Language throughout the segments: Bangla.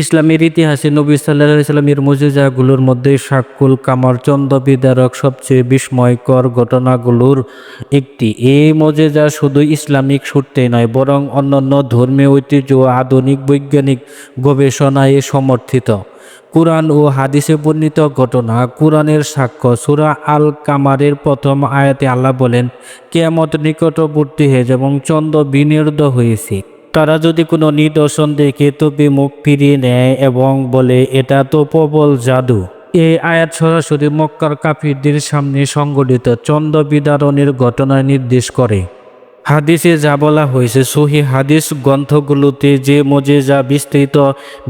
ইসলামের ইতিহাসে নবী সাল্লাহ ইসলামের মজিজাগুলোর মধ্যে শাকুল, কামার চন্দ্র বিদারক সবচেয়ে বিস্ময়কর ঘটনাগুলোর একটি। এই মজেজা শুধু ইসলামিক সূত্রে নয়, বরং অন্যান্য ধর্মীয় ঐতিহ্য ও আধুনিক বৈজ্ঞানিক গবেষণায় সমর্থিত। কোরআন ও হাদিসে বর্ণিত ঘটনা, কুরআনের সাক্ষ্য, সুরা আল কামারের প্রথম আয়াতে আল্লাহ বলেন, কেয়ামত নিকটবর্তী হয়েছে এবং চন্দ্র বিনির্দ হয়েছে। তারা যদি কোনো নিদর্শন দেখে তবে মুখ ফিরিয়ে নেয় এবং বলে, এটা তো প্রবল জাদু। এই আয়াত সরাসরি মক্কার কাফিরদের সামনে সংগঠিত চন্দ্র বিদারণের ঘটনা নির্দেশ করে। হাদিসে যা বলা হয়েছে, সহি হাদিস গ্রন্থগুলোতে যে মজে যা বিস্তৃত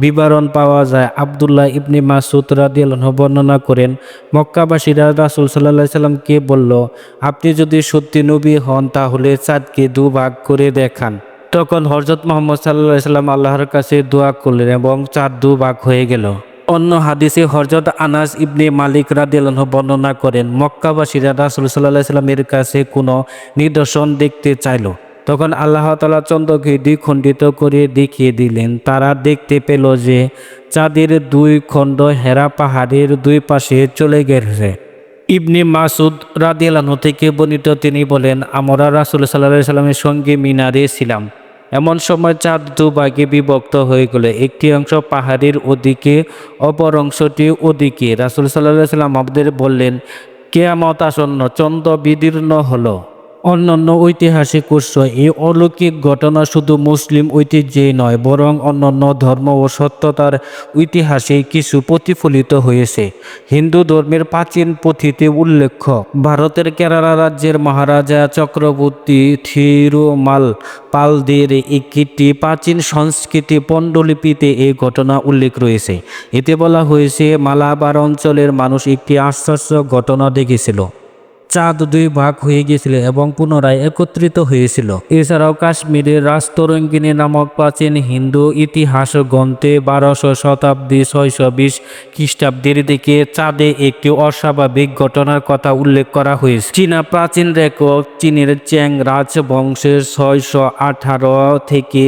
বিবরণ পাওয়া যায়, আবদুল্লাহ ইবনে মাসুদ রাদিয়াল্লাহু বর্ণনা করেন, মক্কাবাসীরা রাসূল আলাইহি সাল্লামকে বলল, আপনি যদি সত্যি নবী হন, তাহলে চাঁদকে দুভাগ করে দেখান। তখন হজরত মোহাম্মদ সাল্লাহ সাল্লাম আল্লাহর কাছে দোয়া করলেন এবং চাঁদ দুভাগ হয়ে গেল। অন্য হাদিসে হজরত আনাস ইবনে মালিক রাদিয়াল্লাহ বর্ণনা করেন, মক্কাবাসীরা রাসুল সাল্লাহ সাল্লামের কাছে কোনো নিদর্শন দেখতে চাইল। তখন আল্লাহ তালা চন্দ্রকে দ্বিখণ্ডিত করে দেখিয়ে দিলেন, তারা দেখতে পেল যে চাঁদের দুই খণ্ড হেরা পাহাড়ের দুই পাশে চলে গেছে। ইবনে মাসুদ রাদিয়াল্লাহু থেকে বর্ণিত তিনি বলেন, আমরা রাসুল সাল্লাহ সাল্লামের সঙ্গে মিনারে ছিলাম। এমন সময় চাঁদ দুভাগে বিভক্ত হয়ে গেল। একটি অংশ পাহাড়ের ওদিকে, অপর অংশটি ওদিকে। রাসুল সাল্লাহ সাল্লাম আমাদের বললেন, কেয়ামত আসন্ন, চন্দ্র বিদীর্ণ হলো। অন্যান্য ঐতিহাসিক উৎস। এই অলৌকিক ঘটনা শুধু মুসলিম ঐতিহ্যেই নয়, বরং অন্যান্য ধর্ম ও সত্যতার ইতিহাসে কিছু প্রতিফলিত হয়েছে। হিন্দু ধর্মের প্রাচীন পুঁথিতে উল্লেখ্য। ভারতের কেরালা রাজ্যের মহারাজা চক্রবর্তী থিরুমাল পালদের একটি প্রাচীন সংস্কৃতি পণ্ডলিপিতে এই ঘটনা উল্লেখ রয়েছে। এতে বলা হয়েছে, মালাবার অঞ্চলের মানুষ একটি আশ্চর্য ঘটনা দেখেছিল। চাঁদ দুই ভাগ হয়ে গিয়েছিল এবং পুনরায় একত্রিত হয়েছিল। এছাড়াও কাশ্মীরের রাস্তরঙ্গিনী নামক প্রাচীন হিন্দু ইতিহাস গ্রন্থে বারোশো শতাব্দী ছয়শো বিশ খ্রিস্টাব্দের দিকে চাঁদে একটি অস্বাভাবিক ঘটনার কথা উল্লেখ করা হয়েছে। চীনা প্রাচীন রেকর্ড চীনের চ্যাং রাজবংশের ছয়শো আঠারো থেকে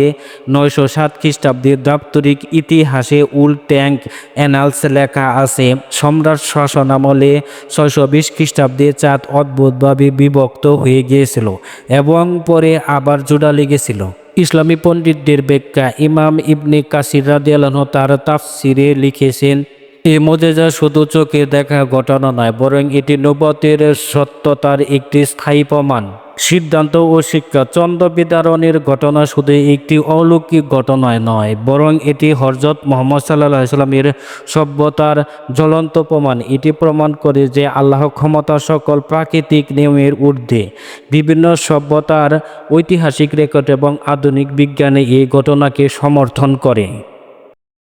নয়শো সাত খ্রিস্টাব্দের দাপ্তরিক ইতিহাসে উল ট্যাঙ্ক অ্যানালস লেখা আছে। সম্রাট শাসন আমলে ছয়শো বিশ খ্রিস্টাব্দে চাঁদ অদ্ভুতভাবে বিভক্ত হয়ে গিয়েছিল এবং পরে আবার জোড়া লেগেছিল। ইসলামী পণ্ডিতদের ব্যাখ্যা ইমাম ইবনে কাসির রাদিয়াল্লাহু তার তাফসিরে লিখেছেন এ মজেজা শুধু চোখে দেখা ঘটনা নয়, বরং এটি নবতের সত্যতার একটি স্থায়ী প্রমাণ। সিদ্ধান্ত ও শিক্ষা চন্দ্র বিদারণের ঘটনা শুধু একটি অলৌকিক ঘটনায় নয়, বরং এটি হরজত মোহাম্মদ সাল্লাহ সাল্লামের সভ্যতার জ্বলন্ত প্রমাণ। এটি প্রমাণ করে যে আল্লাহ ক্ষমতা সকল প্রাকৃতিক নিয়মের ঊর্ধ্বে বিভিন্ন সভ্যতার ঐতিহাসিক রেকর্ড এবং আধুনিক বিজ্ঞানে এই ঘটনাকে সমর্থন করে।